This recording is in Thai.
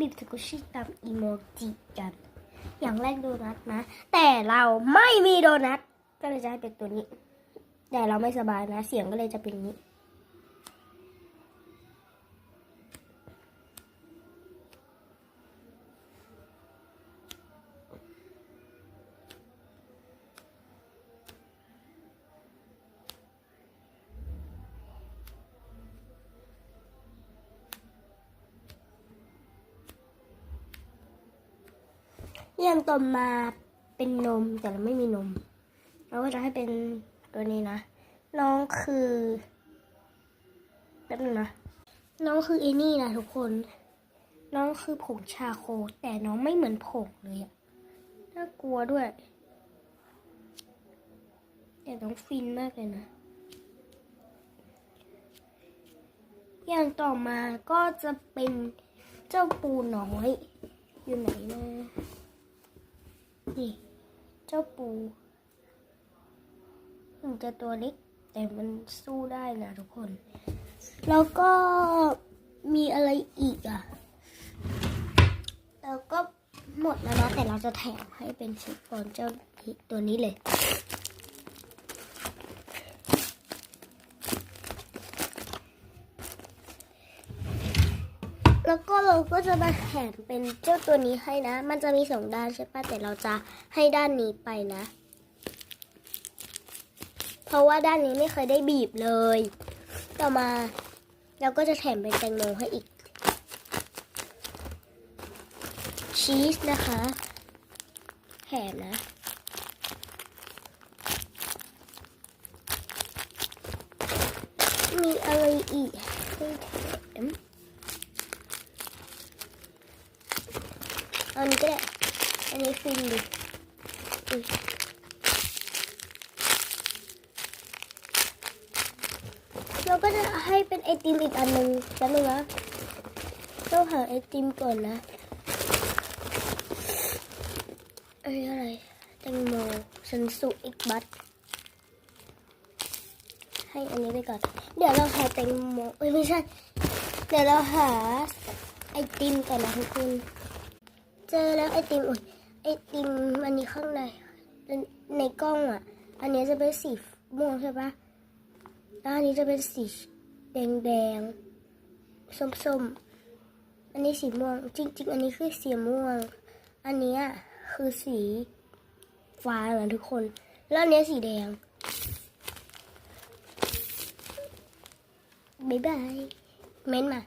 บีบสกุชชี่ตามอีโมจิกัน อย่างแรกโดนัทนะ แต่เราไม่มีโดนัทก็เลยจะให้เป็นตัวนี้ แต่เราไม่สบายนะ เสียงก็เลยจะเป็นนี้ ย่างนี้อย่างต่อมาเป็นนมแต่เราไม่มีนม เราก็จะให้เป็นตัวนี้นะ น้องคือแป๊บนึงนะ น้องคือไอ้นี่นะทุกคน น้องคือผงชาโค แต่น้องไม่เหมือนผงเลยอะน่ากลัวด้วย แต่น้องฟินมากเลยนะอย่างต่อมาก็จะเป็นเจ้าปูน้อย อยู่ไหนนะ นี่เจ้าปูถึงจะตัวเล็ก แต่มันสู้ได้นะทุกคน แล้วก็มีอะไรอีกอะ แล้วก็หมดแล้วนะแต่เราจะแถมให้เป็นชุดก่อนเจ้าตัวนี้เลย แล้วก็เราก็จะมาแถมเป็นเจ้าตัวนี้ให้นะ มันจะมีสองด้านใช่ปะแต่เราจะให้ด้านนี้ไปนะ เพราะว่าด้านนี้ไม่เคยได้บีบเลย ต่อมาเราก็จะแถมเป็นแตงโมให้อีก ชีสนะคะ แถมนะมีอะไรอีกให้แถม อันนี้ก็ได้ อันนี้ฟินดิเราก็จะให้เป็นไอติมอีกอันหนึ่งแป๊บนึงนะต้องหาไอติมก่อนนะเอ้ยอะไรแตงโมซันสุอีกบัตให้อันนี้ไปก่อน เดี๋ยวเราหาแตงโมเอ้ยไม่ใช่ เดี๋ยวเราหาไอติมก่อนนะทุกคน เจอแล้วไอติมอุ้ยไอติมอันนี้ข้างใน ในกล้องอะ อันนี้จะเป็นสีม่วงใช่ปะแล้วอันนี้จะเป็นสีแดงแดงส้มส้มๆอันนี้สีม่วง จริง ๆ อันนี้คือสีม่วง อันนี้คือสีฟ้านะทุกคน แล้วอันเนี้ยสีแดงบ๊ายบาย เม้นมา